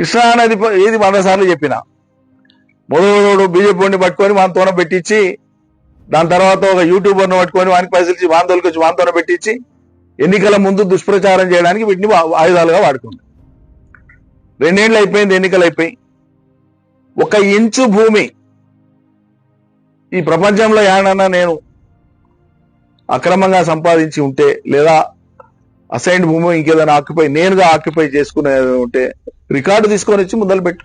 కృష్ణానది ఏది వంద సార్లు చెప్పిన. మొదలు బీజేపీ వాడిని పట్టుకొని వాని తోన పెట్టించి దాని తర్వాత ఒక యూట్యూబర్ను పట్టుకొని వానికి పైసలు ఇచ్చి వాని తోలికొచ్చి వాని తోన పెట్టించి ఎన్నికల ముందు దుష్ప్రచారం చేయడానికి వీటిని ఆయుధాలుగా వాడుకుంది. రెండేళ్ళు అయిపోయింది ఎన్నికలు అయిపోయి. ఒక ఇంచు భూమి ఈ ప్రపంచంలో ఏడన్నా నేను అక్రమంగా సంపాదించి ఉంటే లేదా అసైన్డ్ భూమి ఇంకేదైనా ఆక్యుపై నేనుగా ఆక్యుపై చేసుకునే ఉంటే రికార్డు తీసుకొని వచ్చి మొదలు పెట్టు.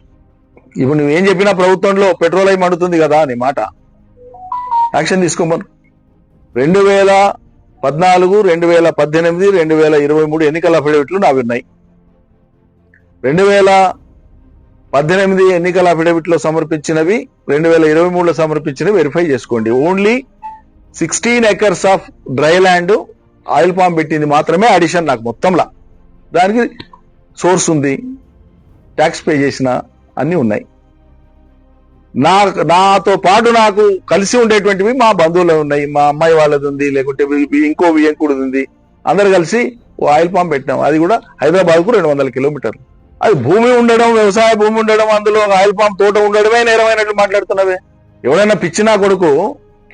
ఇప్పుడు నువ్వేం చెప్పినా ప్రభుత్వంలో పెట్రోల్ అయి మండుతుంది కదా అని మాట. యాక్షన్ తీసుకోమను. రెండు వేల పద్నాలుగు రెండు వేల పద్దెనిమిది రెండు వేల ఇరవై మూడు ఎన్నికల అఫిడవిట్లు నావి ఉన్నాయి. రెండు వేల పద్దెనిమిది ఎన్నికల అఫిడవిట్లో సమర్పించినవి రెండు వేల ఇరవై మూడులో సమర్పించినవి వెరిఫై చేసుకోండి. Only sixteen acres of dry land oil palm పెట్టింది మాత్రమే అడిషన్ నాకు మొత్తంలా. దానికి సోర్స్ ఉంది ట్యాక్స్ పే చేసిన అన్నీ ఉన్నాయి. నా నాతో పాటు నాకు కలిసి ఉండేటువంటివి మా బంధువులు ఉన్నాయి మా అమ్మాయి వాళ్ళది ఉంది లేకుంటే ఇంకో వియంకుడిది ఉంది. అందరు కలిసి ఓ ఆయిల్ పాంప్ పెట్టినాం. అది కూడా హైదరాబాద్కు రెండు వందల కిలోమీటర్లు. అది భూమి ఉండడం వ్యవసాయ భూమి ఉండడం అందులో ఆయిల్ పాంప్ తోట ఉండడమే నేరమైనట్లు మాట్లాడుతున్నవే ఎవడైనా పిచ్చినా కొడుకు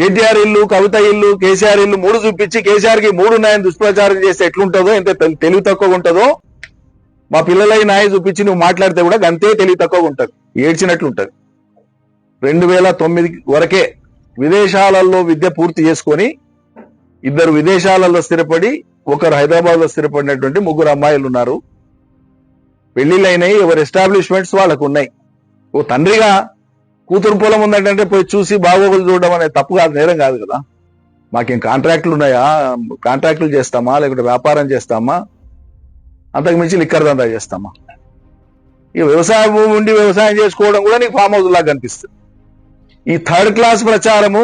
కేటీఆర్ ఇల్లు కవిత ఇల్లు కేసీఆర్ ఇల్లు మూడు చూపించి కేసీఆర్కి మూడు ఉన్నాయని దుష్ప్రచారం చేస్తే ఎట్లుంటుందో ఎంత తెలివి తక్కువగా ఉంటుందో మా పిల్లలై నాయ చూపించి నువ్వు మాట్లాడితే కూడా అంతే తెలివి తక్కువగా ఉంటుంది. ఏడ్చినట్లు ఉంటుంది రెండు వేల తొమ్మిది వరకే విదేశాలలో విద్య పూర్తి చేసుకొని ఇద్దరు విదేశాలలో స్థిరపడి ఒకరు హైదరాబాద్లో స్థిరపడినటువంటి ముగ్గురు అమ్మాయిలు ఉన్నారు. పెళ్ళిళ్ళైనాయి ఎవరి ఎస్టాబ్లిష్మెంట్స్ వాళ్ళకు ఉన్నాయి. ఓ తండ్రిగా కూతురు పొలం ఉందంటే పోయి చూసి బాగోగులు చూడడం అనేది తప్పు కాదు నేరం కాదు కదా. మాకేం కాంట్రాక్టులు ఉన్నాయా? కాంట్రాక్టులు చేస్తామా? లేకుంటే వ్యాపారం చేస్తామా? అంతకు మించి లిక్కర్ దందా చేస్తామా? ఈ వ్యవసాయ భూమి ఉండి వ్యవసాయం చేసుకోవడం కూడా నీకు ఫామ్ హౌస్ లాగా కనిపిస్తుంది. ఈ థర్డ్ క్లాస్ ప్రచారము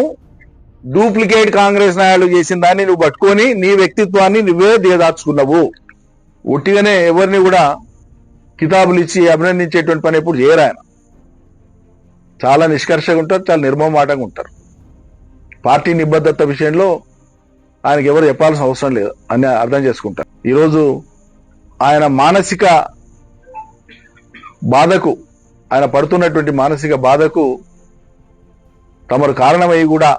డూప్లికేట్ కాంగ్రెస్ నాయకులు చేసిన దాన్ని నువ్వు పట్టుకొని నీ వ్యక్తిత్వాన్ని నువ్వే దిగదార్చుకున్నావు. ఒట్టిగానే ఎవరిని కూడా కితాబులు ఇచ్చి అభినందించేటువంటి పని ఎప్పుడు చేయరాయన చాలా నిష్కర్షగా ఉంటారు చాలా నిర్మమాటంగా ఉంటారు. పార్టీ నిబద్ధత విషయంలో ఆయనకి ఎవరు చెప్పాల్సిన అవసరం లేదు అని అర్థం చేసుకుంటారు. ఈరోజు ఆయన మానసిక బాధకు ఆయన పడుతున్నటువంటి మానసిక బాధకు తమరు కారణమై కూడా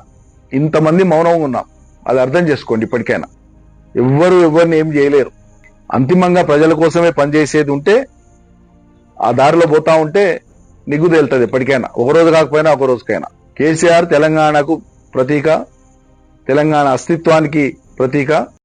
ఇంతమంది మౌనంగా ఉన్నాం. అది అర్థం చేసుకోండి ఇప్పటికైనా. ఎవ్వరు ఎవరిని ఏం చేయలేరు. అంతిమంగా ప్రజల కోసమే పనిచేసేది ఉంటే ఆ దారిలో పోతా ఉంటే నిగ్గు తేలుతుంది ఎప్పటికైనా. ఒక రోజు కాకపోయినా ఒక రోజుకైనా. కేసీఆర్ తెలంగాణకు ప్రతీక తెలంగాణ అస్తిత్వానికి ప్రతీక.